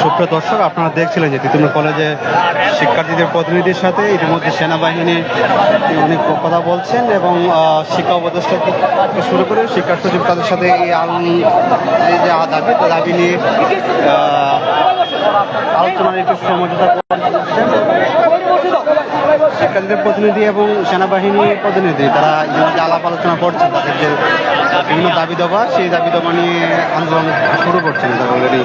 সুপ্রিয় দর্শক, আপনারা দেখছিলেন যে তিতুমির কলেজে শিক্ষার্থীদের প্রতিনিধির সাথে ইতিমধ্যে সেনাবাহিনী অনেক কথা বলছেন এবং শিক্ষা উপদেষ্টা থেকে শুরু করে শিক্ষা সচিব তাদের সাথে এই এই যে দাবি, তো দাবি নিয়ে আলোচনার একটু সমঝোতা শিক্ষার্থীদের প্রতিনিধি এবং সেনাবাহিনী প্রতিনিধি, তারা ইতিমধ্যে আলাপ আলোচনা করছেন, তাদের যে বিভিন্ন দাবি দেওয়া সেই দাবি দেওয়া নিয়ে আন্দোলন শুরু করছেন, তারা অলরেডি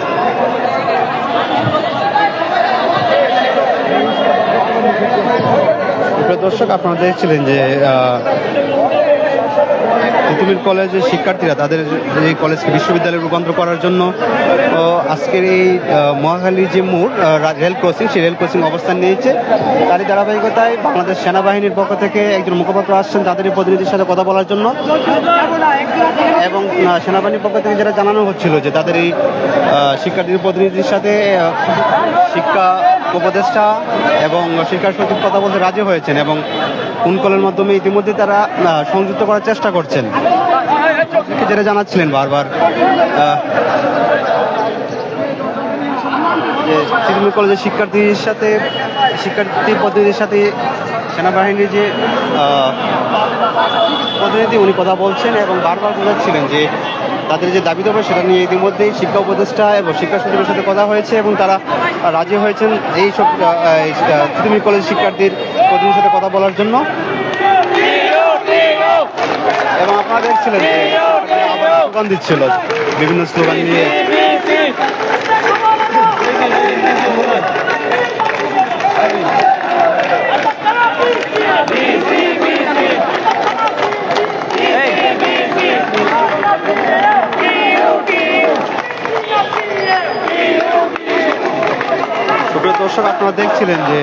দর্শক আপনারা দেখছিলেন যে তিতুমির কলেজের শিক্ষার্থীরা তাদের এই কলেজকে বিশ্ববিদ্যালয়ে রূপান্তর করার জন্য আজকের এই মহাখালী যে মোড় রেল ক্রসিং সেই রেল ক্রসিং অবস্থান নিয়েছে। তারই ধারাবাহিকতায় বাংলাদেশ সেনাবাহিনীর পক্ষ থেকে একজন মুখপাত্র আসছেন তাদের প্রতিনিধির সাথে কথা বলার জন্য। এবং সেনাবাহিনীর পক্ষ থেকে যেটা জানানো হচ্ছিল যে তাদের এই শিক্ষার্থীর প্রতিনিধির সাথে শিক্ষা উপদেষ্টা এবং শিক্ষা সচিব কথা বলতে রাজি হয়েছেন এবং ফোন কলের মাধ্যমে ইতিমধ্যে তারা সংযুক্ত করার চেষ্টা করছেন? যেটা জানাচ্ছিলেন বারবার যে তৃণমূল কলেজের শিক্ষার্থীর সাথে, শিক্ষার্থী প্রতিনিধির সাথে সেনাবাহিনীর যে প্রতিনিধি, উনি কথা বলছেন এবং বারবার বোঝাচ্ছিলেন যে তাদের যে দাবি দেবে সেটা নিয়ে ইতিমধ্যেই শিক্ষা উপদেষ্টা এবং শিক্ষা সচিবের সাথে কথা হয়েছে এবং তারা রাজি হয়েছেন এই সব তুমি কলেজ শিক্ষার্থীর প্রতিনিধির সাথে কথা বলার জন্য। এবং আপনারা দেখছিলেন স্লোগান দিচ্ছিল বিভিন্ন স্লোগান নিয়ে। দর্শক, আপনারা দেখছিলেন যে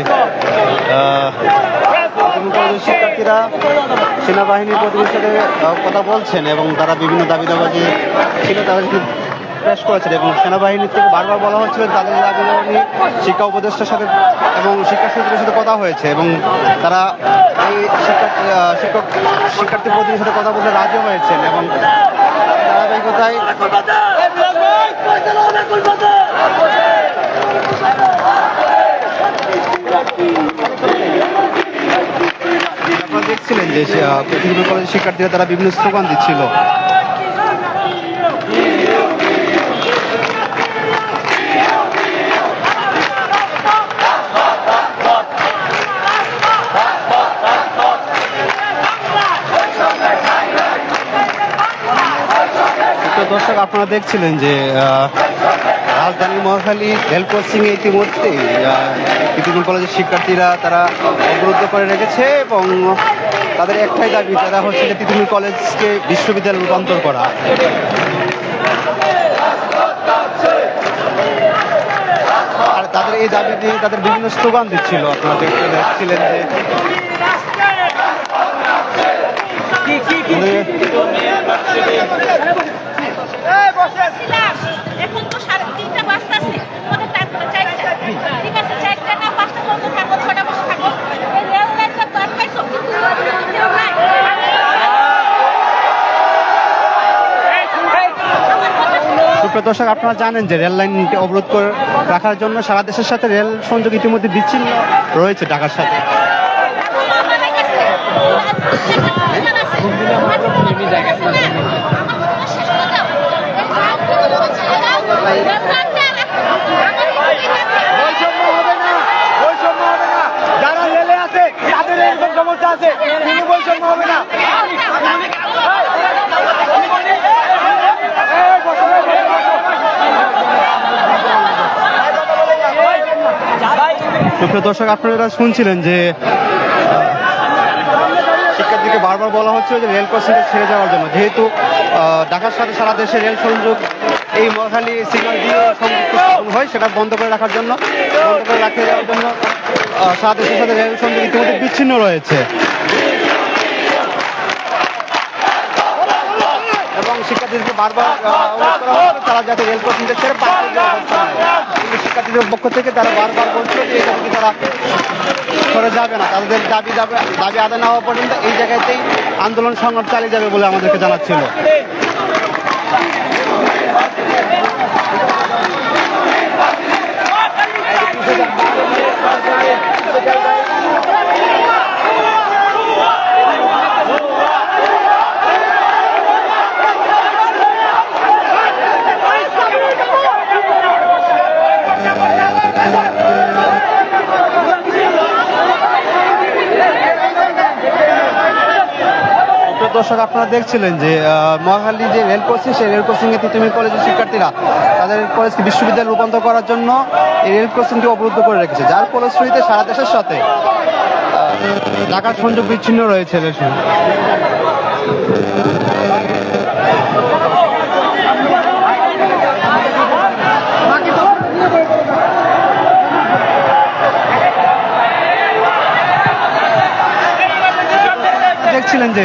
শিক্ষার্থীরা সেনাবাহিনীর প্রতিনিধির কথা বলছেন এবং তারা বিভিন্ন দাবি দাবা যে ছিল তাদেরকে পেশ করেছেন এবং সেনাবাহিনীর থেকে বারবার বলা হচ্ছিল তাদের দাবি দাবা শিক্ষা উপদেষ্টার সাথে এবং শিক্ষা সচিবের সাথে কথা হয়েছে এবং তারা এই শিক্ষক শিক্ষক শিক্ষার্থী প্রতিনিধির সাথে কথা বলতে রাজি হয়েছেন এবং ধারাবাহিকতায় আপনারা দেখছিলেন যে কলেজের শিক্ষার্থীরা তারা বিভিন্ন স্লোগান দিচ্ছিল। দর্শক, আপনারা দেখছিলেন যে রাজধানী মহাখালী রেল ক্রসিং এ ইতিমধ্যে তিতুমির কলেজের শিক্ষার্থীরা তারা অবরুদ্ধ করে রেখেছে এবং তাদের একটাই দাবি তারা হচ্ছে যে তিতুমির কলেজকে বিশ্ববিদ্যালয়ে রূপান্তর করা আর তাদের এই দাবি নিয়ে তাদের বিভিন্ন স্লোগান দিচ্ছিল আপনারা দেখতে দেখছিলেন যে এখন তো সাড়ে তিনটা বাজতাছে। তোমাদের তারপরে চারটা। ঠিক আছে, চারটা না পাঁচটা পর্যন্ত থাকো, ছটা বসে থাকো। দর্শক, আপনারা জানেন যে রেল লাইনটি অবরোধ করে রাখার জন্য সারা দেশের সাথে রেল সংযোগ ইতিমধ্যে বিচ্ছিন্ন রয়েছে ঢাকার সাথে গেছে। শেষ করে দাও। রেল লাইনটা বৈষম্য হবে না বৈষম্য হবে না যারা রেলে আছে তাদের সমস্যা আছে কোনো বৈষম্য হবে না। সুপ্রিয় দর্শক, আপনারা শুনছিলেন যে শিক্ষার্থীকে বারবার বলা হচ্ছে যে রেল ক্রসিংটা ছেড়ে যাওয়ার জন্য। যেহেতু ঢাকার সাথে সারা দেশে রেল সংযোগ, এই মহাখালী সিগন্যাল দিয়ে সংযুক্ত হয়, সেটা বন্ধ করে রাখার জন্য, বন্ধ করে রাখে যাওয়ার জন্য সারা দেশের সাথে রেল সংযোগ ইতিমধ্যে বিচ্ছিন্ন রয়েছে এবং শিক্ষার্থীদেরকে বারবার তারা যাতে রেল ক্রসিংটা ছেড়ে শিক্ষার্থীদের পক্ষ থেকে তারা বারবার বলছিল যে এটা থেকে তারা সরে যাবে না। তাদের দাবি যাবে দাবি আদায় না হওয়া পর্যন্ত এই জায়গাতেই আন্দোলন সংগ্রাম চালিয়ে যাবে বলে আমাদেরকে জানাচ্ছিল। দর্শক, আপনারা দেখছিলেন যে মহাখালী যে রেল ক্রসিং সেই রেল ক্রসিংয়ে তিতুমির কলেজের শিক্ষার্থীরা তাদের কলেজকে বিশ্ববিদ্যালয়ে রূপান্তর করার জন্য এই রেল ক্রসিংটি অবরুদ্ধ করে রেখেছে। যার ফলশ্রুতিতে সারা দেশের সাথে ঢাকার সংযোগ বিচ্ছিন্ন রয়েছে রেল দেখছিলেন যে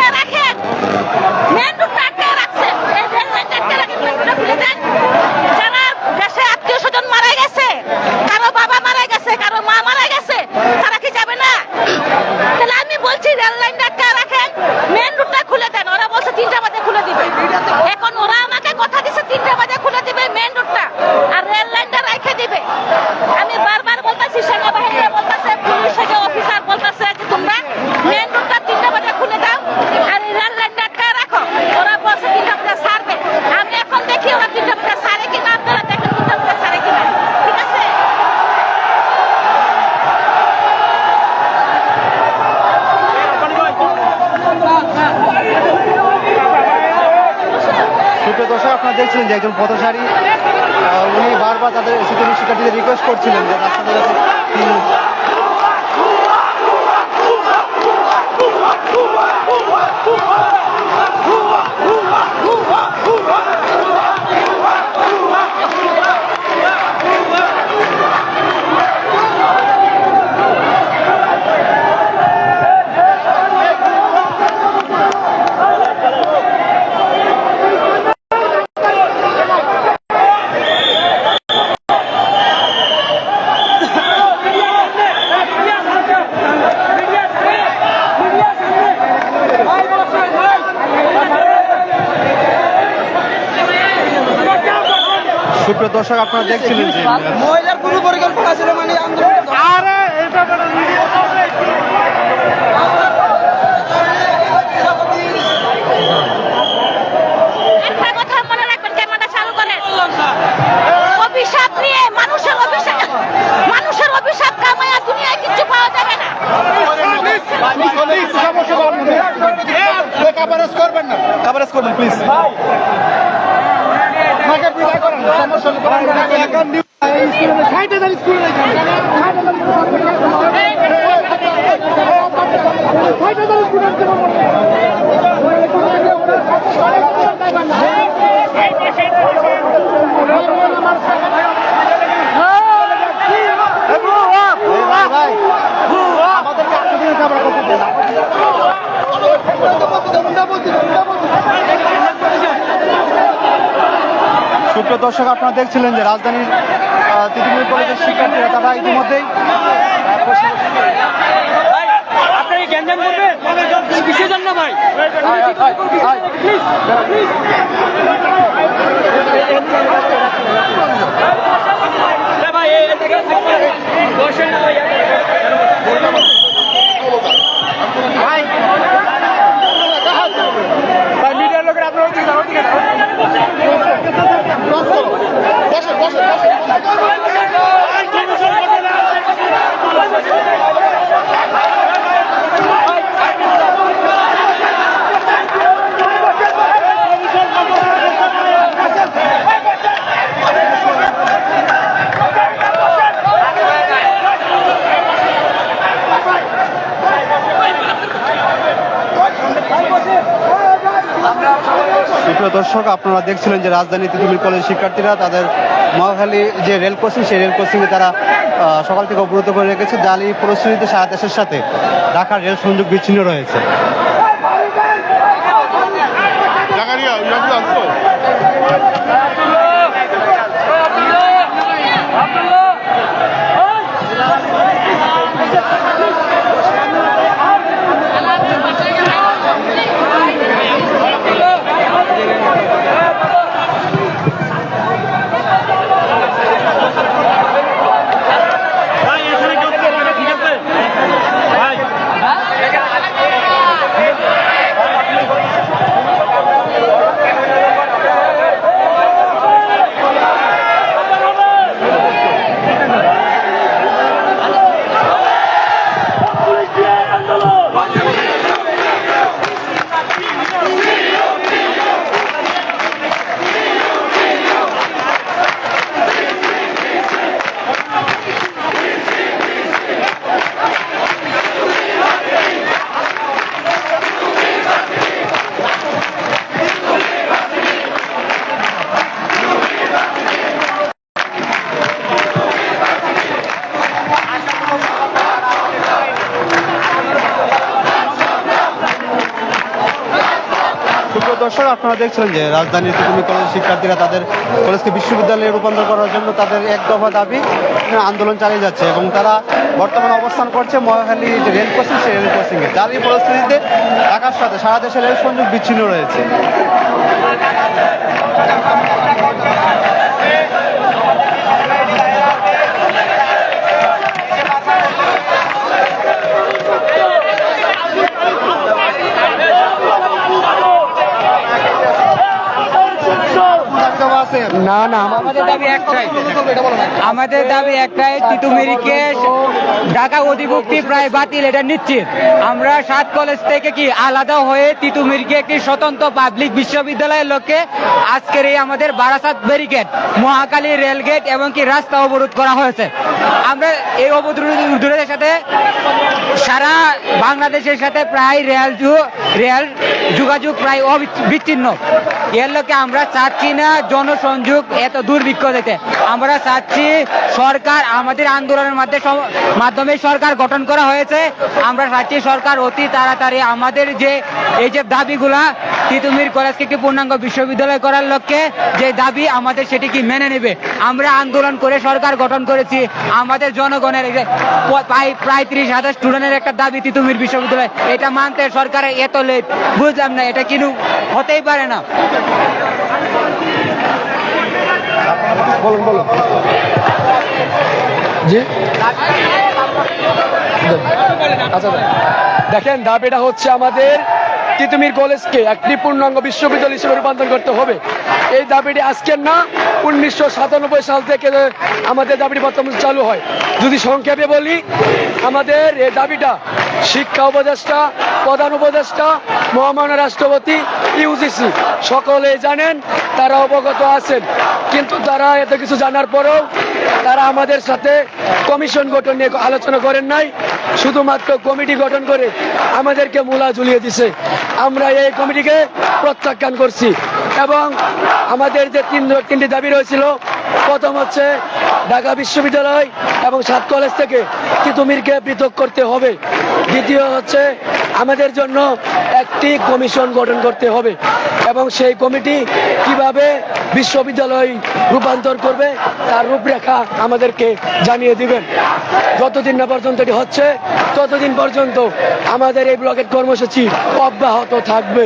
chegar com a Dex Lindsay. Molha! সুপ্রিয় দর্শক আপনারা দেখছিলেন যে রাজধানীর তৃতীয় কলেজের শিক্ষার্থীরা তারা ইতিমধ্যেই ভাই Thank you. দর্শক, আপনারা দেখছিলেন যে রাজধানী তিতুমির কলেজের শিক্ষার্থীরা তাদের মহাখালী যে রেল কোচিং সেই রেল কোচিংয়ে তারা সকাল থেকে অবরুদ্ধ করে রেখেছে। জালি পরিস্থিতিতে সারা দেশের সাথে ঢাকার রেল সংযোগ বিচ্ছিন্ন রয়েছে। দর্শক, আপনারা দেখছেন যে রাজধানীর তিতুমি কলেজের শিক্ষার্থীরা তাদের কলেজকে বিশ্ববিদ্যালয়ে রূপান্তর করার জন্য তাদের এক দফা দাবি আন্দোলন চালিয়ে যাচ্ছে এবং তারা বর্তমানে অবস্থান করছে মহাখালী যে রেল ক্রসিং সেই রেল ক্রসিংয়ে যার এই পরিস্থিতিতে ঢাকার সাথে সারা দেশে রেল সংযোগ বিচ্ছিন্ন রয়েছে। না না। আমাদের দাবি একটাই। আমাদের দাবি একটাই তিতুমিরিকে ঢাকা অধিভুক্তি প্রায় বাতিল এটা নিশ্চিত। আমরা সাত কলেজ থেকে কি আলাদা হয়ে তিতুমিরকে একটি স্বতন্ত্র পাবলিক বিশ্ববিদ্যালয়ের লক্ষ্যে আজকের এই আমাদের বারাসাত ব্যারিকেড মহাকালী রেলগেট এবং কি রাস্তা অবরোধ করা হয়েছে। আমরা এই অবরোধের সাথে সারা বাংলাদেশের সাথে প্রায় রেল রেল যোগাযোগ প্রায় অবিচ্ছ- বিচ্ছিন্ন। এর লোকে আমরা চাচ্ছি না জনসংযোগ এত দুর্ভিক্ষ দিতে। আমরা চাচ্ছি সরকার আমাদের আন্দোলনের মাধ্যমে সরকার গঠন করা হয়েছে। আমরা চাচ্ছি সরকার অতি তাড়াতাড়ি আমাদের যে, এই যে দাবিগুলা, তিতুমির কলেজকে একটি পূর্ণাঙ্গ বিশ্ববিদ্যালয় করার লক্ষ্যে, যে দাবি আমাদের সেটি কি মেনে নেবে? আমরা আন্দোলন করে সরকার গঠন করেছি। আমাদের জনগণের প্রায় ত্রিশ হাজার স্টুডেন্টের একটা দাবি তিতুমির বিশ্ববিদ্যালয়। এটা মানতে সরকারের এত লেট। বুঝলাম না, এটা কিন্তু হতেই পারে না। বলুন বলুন। জি? আচ্ছা দেখেন দাবিটা হচ্ছে আমাদের তিতুমির কলেজকে একটি পূর্ণাঙ্গ বিশ্ববিদ্যালয় হিসেবে রূপান্তর করতে হবে। এই দাবিটি আজকের না, উনিশশো সাতানব্বই সাল থেকে আমাদের দাবিটি বর্তমানে চালু হয়। যদি সংক্ষেপে বলি, আমাদের এই দাবিটা শিক্ষা উপদেষ্টা, প্রধান উপদেষ্টা, মহামান্য রাষ্ট্রপতি ইউজিসি সকলেই জানেন তারা অবগত আছেন। কিন্তু তারা এত কিছু জানার পরেও তারা আমাদের সাথে কমিশন গঠন নিয়ে আলোচনা করেন নাই। শুধুমাত্র কমিটি গঠন করে আমাদেরকে মূলা ঝুলিয়ে দিছে। আমরা এই কমিটিকে প্রত্যাখ্যান করছি। এবং আমাদের যে তিন তিনটি দাবি রয়েছিল, প্রথম হচ্ছে ঢাকা বিশ্ববিদ্যালয় এবং সাত কলেজ থেকে তিতুমিরকে পৃথক করতে হবে। দ্বিতীয় হচ্ছে, আমাদের জন্য একটি কমিশন গঠন করতে হবে এবং সেই কমিটি কীভাবে বিশ্ববিদ্যালয় রূপান্তর করবে তার রূপরেখা আমাদেরকে জানিয়ে দিবেন। যতদিন না পর্যন্ত এটি হচ্ছে, ততদিন পর্যন্ত আমাদের এই ব্লকের কর্মসূচি অব্যাহত থাকবে।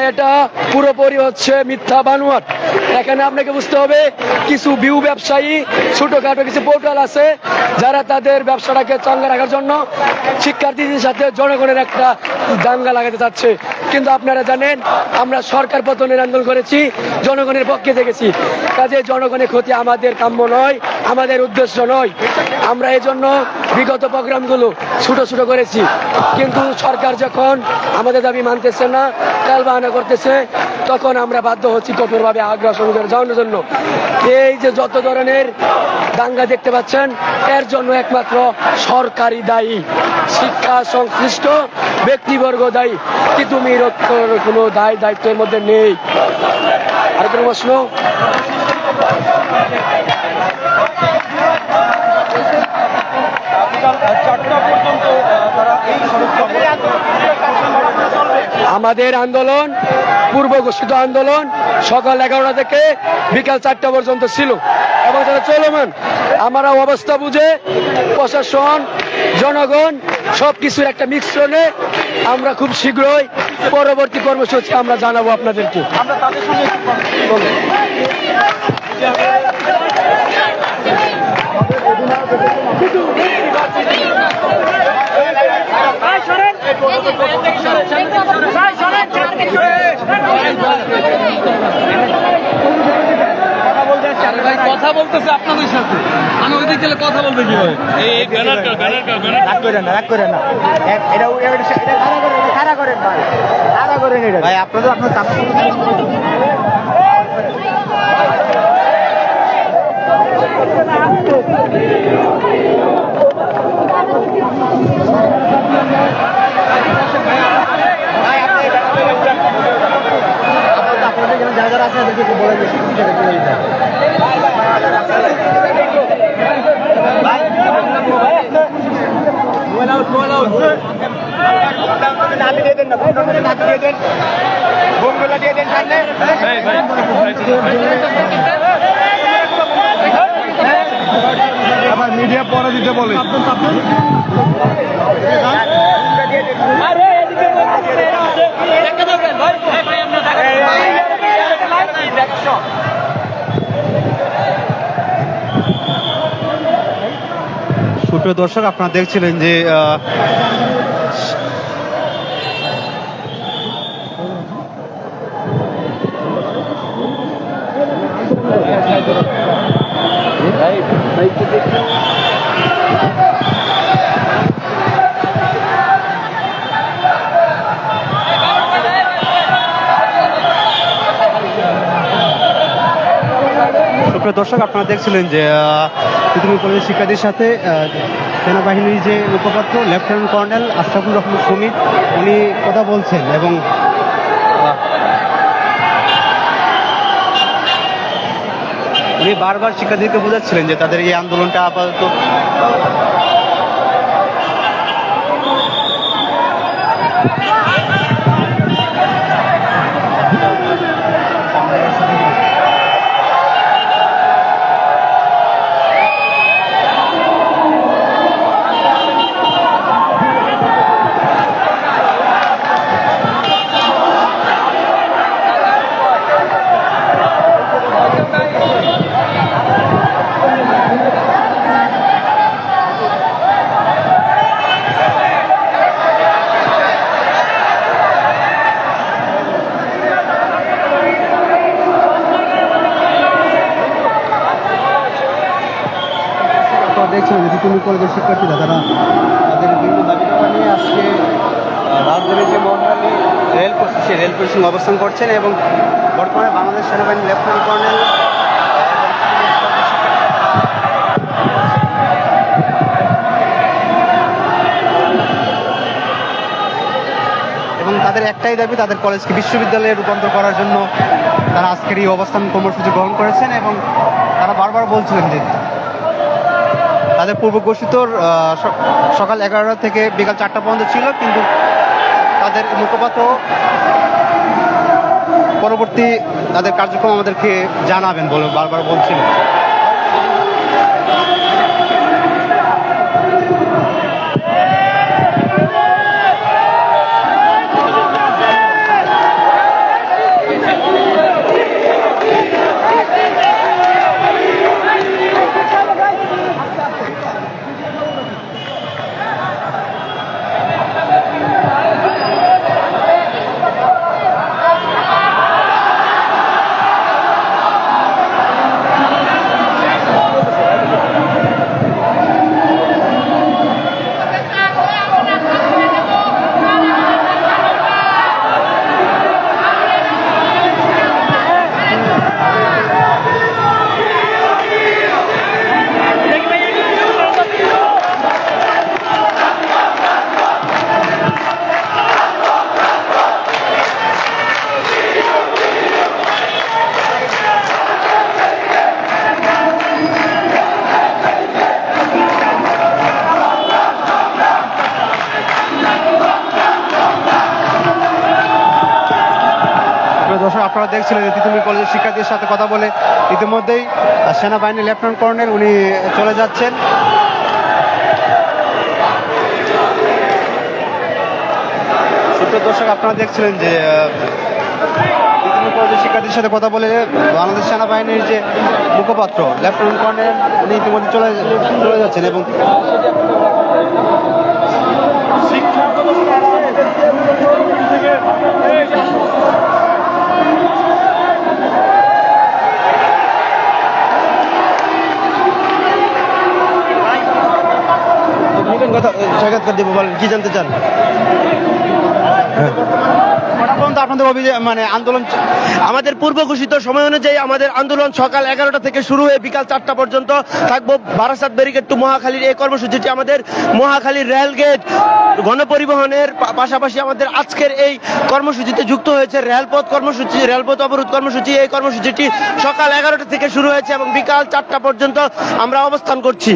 এটা পুরোপুরি হচ্ছে মিথ্যা বানোয়াট। এখানে আপনাকে বুঝতে হবে, কিছু বিউ ব্যবসায়ী, ছোটখাটো কিছু পোর্টাল আছে, যারা তাদের ব্যবসাটাকে চাঙ্গা রাখার জন্য শিক্ষার্থীদের সাথে জনগণের একটা দাঙ্গা লাগাতে চাচ্ছে। কিন্তু আপনারা জানেন, আমরা সরকার পতনের আন্দোলন করেছি, জনগণের পক্ষে দেখেছি। কাজে জনগণের ক্ষতি আমাদের কাম্য নয়, আমাদের উদ্দেশ্য নয়। আমরা এই জন্য বিগত প্রোগ্রামগুলো ছোট ছোট করেছি। কিন্তু সরকার যখন আমাদের দাবি মানতেছে না কাল বাহানা করতেছে, তখন আমরা বাধ্য হচ্ছি কঠোরভাবে আগ্রাসন করে যাওয়ানোর জন্য। এই যে যত ধরনের দাঙ্গা দেখতে পাচ্ছেন, এর জন্য একমাত্র সরকারি দায়ী, শিক্ষা সংশ্লিষ্ট ব্যক্তিবর্গ দায়ী। কি তুমি কোনো দায় দায়িত্বের মধ্যে নেই? আর প্রশ্ন। আমাদের আন্দোলন পূর্ব ঘোষিত আন্দোলন সকাল এগারোটা থেকে বিকাল চারটা পর্যন্ত ছিল। এবং তারা চলমান। আমরা অবস্থা বুঝে প্রশাসন জনগণ সব কিছুর একটা মিশ্রণে আমরা খুব শীঘ্রই পরবর্তী কর্মসূচি আমরা জানাব আপনাদেরকে। বলুন। কথা বলতেছে আপনাদের সাথে। আমি ওইদিক গেলে কথা বলতে কি হয় এই ব্যানার ব্যানার ব্যানার ভাই। আপনাদের আপনার দাবি আপনাদের যারা যারা আছে তাদেরকে একটু বলে দিন মিডিয়া পরে দিতে বলে। সুপ্রিয় দর্শক আপনারা দেখছিলেন যে আহ, সুপ্রিয় দর্শক আপনারা দেখছিলেন যে তিতুমির কলেজের শিক্ষার্থীর সাথে সেনাবাহিনীর যে মুখপাত্র লেফটেন্যান্ট কর্নেল আশরাফুল রহমান সুমিত উনি কথা বলছেন এবং উনি বারবার শিক্ষার্থীকে বোঝাচ্ছিলেন যে তাদের এই আন্দোলনটা আপাতত আপনারা যে কলেজের শিক্ষার্থীরা, তারা তাদের বিভিন্ন দাবি দাবা নিয়ে আজকে রাজধানীর যে মহাখালী রেল সেই রেল ক্রসিং অবস্থান করছেন এবং বর্তমানে বাংলাদেশ সেনাবাহিনী লেফটেন্যান্ট কর্নেল এবং তাদের একটাই দাবি, তাদের কলেজকে বিশ্ববিদ্যালয়ে রূপান্তর করার জন্য তারা আজকের এই অবস্থান কর্মসূচি গ্রহণ করেছেন এবং তারা বারবার বলছিলেন যে তাদের পূর্ব ঘোষিত সকাল এগারোটা থেকে বিকাল চারটা পর্যন্ত ছিল, কিন্তু তাদের মুখপাত্র পরবর্তী তাদের কার্যক্রম আমাদেরকে জানাবেন বলে বারবার বলছিলেন। কলেজের সাথে কথা বলে ইতিমধ্যেই আহ, সেনাবাহিনী লেফটেন্যান্ট কর্নেল উনি চলে যাচ্ছেন। দর্শক আপনারা দেখছিলেন যে শিক্ষার্থীর সাথে কথা বলে বাংলাদেশ সেনাবাহিনীর যে মুখপাত্র লেফটেন্যান্ট কর্নেল উনি ইতিমধ্যে চলে চলে যাচ্ছেন এবং কথা সাক্ষাৎকার দেবো বলেন কি জানতে চান? পর্যন্ত আপনাদের অভিযোগ মানে আন্দোলন আমাদের পূর্ব ঘোষিত সময় অনুযায়ী আমাদের আন্দোলন সকাল এগারোটা থেকে শুরু হয়ে বিকাল চারটা পর্যন্ত থাকব বারাসাত ব্যারিকেড টু মহাখালীর এই কর্মসূচিটি আমাদের মহাখালীর রেলগেট গণপরিবহনের পা- পাশাপাশি আমাদের আজকের এই কর্মসূচিতে যুক্ত হয়েছে রেলপথ কর্মসূচি রেলপথ অবরোধ কর্মসূচি এই কর্মসূচিটি সকাল এগারোটা থেকে শুরু হয়েছে এবং বিকাল চারটা পর্যন্ত আমরা অবস্থান করছি।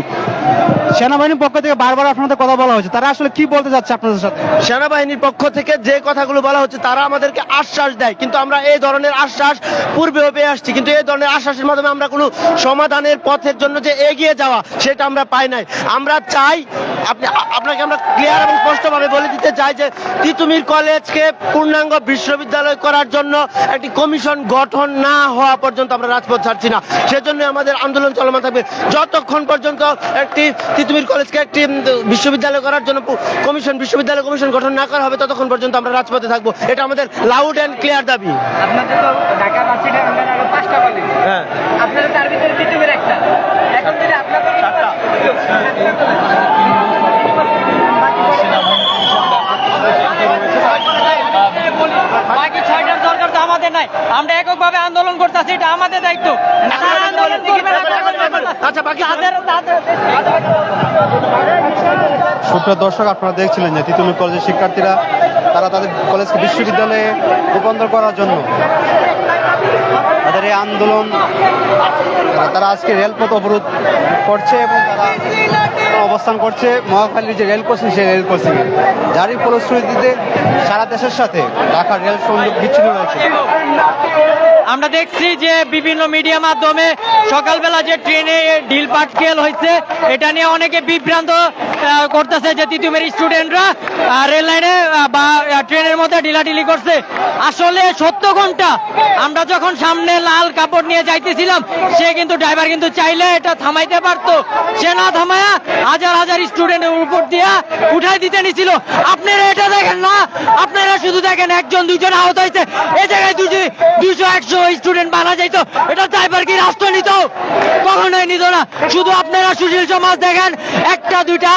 সেনাবাহিনীর পক্ষ থেকে বারবার আপনাদের কথা বলা হয়েছে। তারা আসলে কি বলতে চাচ্ছে আপনাদের সাথে? সেনাবাহিনীর পক্ষ থেকে যে কথাগুলো বলা হচ্ছে, তারা আমাদেরকে আশ্বাস দেয়। কিন্তু আমরা এই ধরনের আশ্বাস পূর্বেও পেয়ে আসছি। কিন্তু এই ধরনের আশ্বাসের মাধ্যমে আমরা কোনো সমাধানের পথের জন্য যে এগিয়ে যাওয়া, সেটা আমরা পাই নাই। আমরা চাই, আপনি আপনাকে আমরা ক্লিয়ার এবং স্পষ্টভাবে বলে দিতে চাই যে, তিতুমির কলেজকে পূর্ণাঙ্গ বিশ্ববিদ্যালয় করার জন্য একটি কমিশন গঠন না হওয়া পর্যন্ত আমরা রাজপথ ছাড়ছি না। সেজন্য আমাদের আন্দোলন চলমান থাকবে। যতক্ষণ পর্যন্ত একটি তিতুমির কলেজকে একটি বিশ্ববিদ্যালয় করার জন্য কমিশন বিশ্ববিদ্যালয় কমিশন গঠন না করা হবে ততক্ষণ পর্যন্ত আমরা রাজপথে থাকব। এটা আমাদের লাউড অ্যান্ড ক্লিয়ার দাবি। আপনাদের তো ঢাকা ভার্সিটির আন্ডারে আরও পাঁচটা কলেজ হ্যাঁ আপনারা তার ভিতরে তিতুমির একটা এখন যদি আপনাদের বাকি ছয়টার দরকার নাই আমরা এককভাবে আন্দোলন করতেছি এটা আমাদের দায়িত্ব আন্দোলন। আচ্ছা বাকি সুপ্রিয় দর্শক আপনারা দেখছিলেন যে তিতুমি কলেজের শিক্ষার্থীরা তারা তাদের কলেজকে বিশ্ববিদ্যালয়ে রূপান্তর করার জন্য তাদের এই আন্দোলন তারা- আজকে রেলপথ অবরোধ করছে এবং তারা অবস্থান করছে মহাখালীর যে রেল ক্রসিং, সেই রেল কোচিংয়ে যারই ফলশ্রুতিতে সারা দেশের সাথে ঢাকার রেল সংযোগ বিচ্ছিন্ন রয়েছে। আমরা দেখছি যে বিভিন্ন মিডিয়া মাধ্যমে সকালবেলা যে ট্রেনে ঢিল পাটকেল হয়েছে, এটা নিয়ে অনেকে বিভ্রান্ত করতেছে যে তিতুমের স্টুডেন্টরা রেল লাইনে বা ট্রেনের মধ্যে ঢিলাঢিলি করছে। আসলে সত্য ঘণ্টা আমরা যখন সামনে লাল কাপড় নিয়ে যাইতেছিলাম, সে কিন্তু ড্রাইভার কিন্তু চাইলে এটা থামাইতে পারতো। সে না থামায়া হাজার হাজার স্টুডেন্টের উপর দিয়া উঠাই দিতে নিছিল। আপনারা এটা দেখেন না? আপনারা শুধু দেখেন একজন, দুইজন আহত হয়েছে। এই জায়গায় দুইশো দুইশো, একশো স্টুডেন্ট মারা এটা কি রাষ্ট্র নিত? কখনোই নিত না। শুধু আপনারা সুশীল সমাজ দেখেন, একটা, দুইটা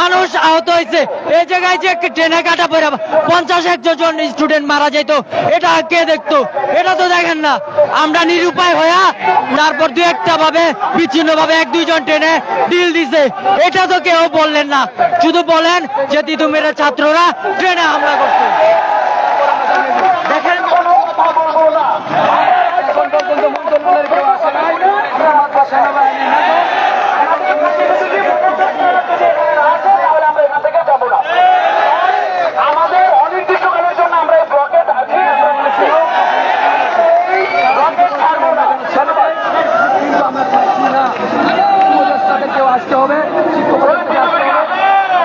মানুষ আহত হয়েছে। এই জায়গায় যে ট্রেনে কাটা পড়ে, পঞ্চাশ জন স্টুডেন্ট মারা এটা কে দেখতো? এটা তো দেখেন না। আমরা নিরুপায় হইয়া, তারপর দু একটা ভাবে বিচ্ছিন্ন ভাবে এক, দুইজন ট্রেনে ডিল দিছে। এটা তো কেউ বললেন না। শুধু বলেন যে তিতুমের ছাত্ররা ট্রেনে হামলা করছে। দেখেন এখন মন্ত্রণালয়ের কেউ আসে নাই আমরা সেনাবাহিনী কেউ আসতে হবে শিক্ষকদেরকে আসতে হবে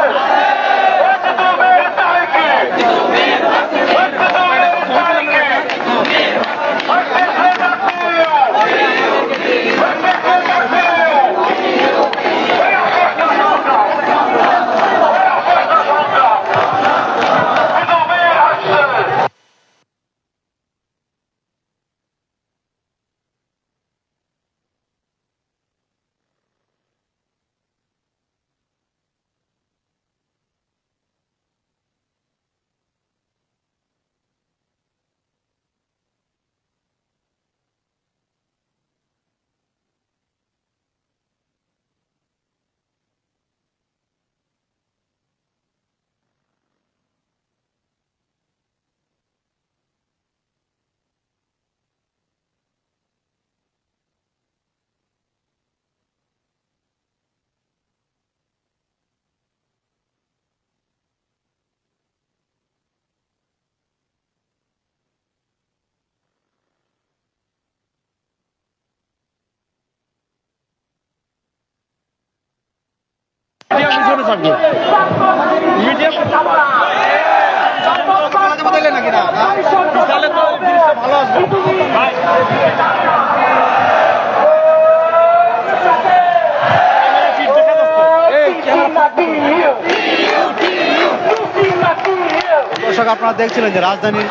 দর্শক, আপনারা দেখছিলেন যে রাজধানীর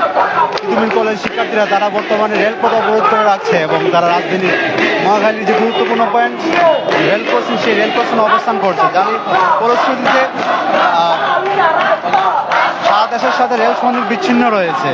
কলেজ শিক্ষার্থীরা তারা বর্তমানে রেলপথ অবরোধ করে রাখছে এবং তারা রাজধানীর মহাখালীর যে গুরুত্বপূর্ণ পয়েন্ট রেল ক্রসিং সেই রেল ক্রসিং অবস্থান করছে। যার ফলশ্রুতিতে সারা দেশের সাথে রেল সংযোগ বিচ্ছিন্ন রয়েছে।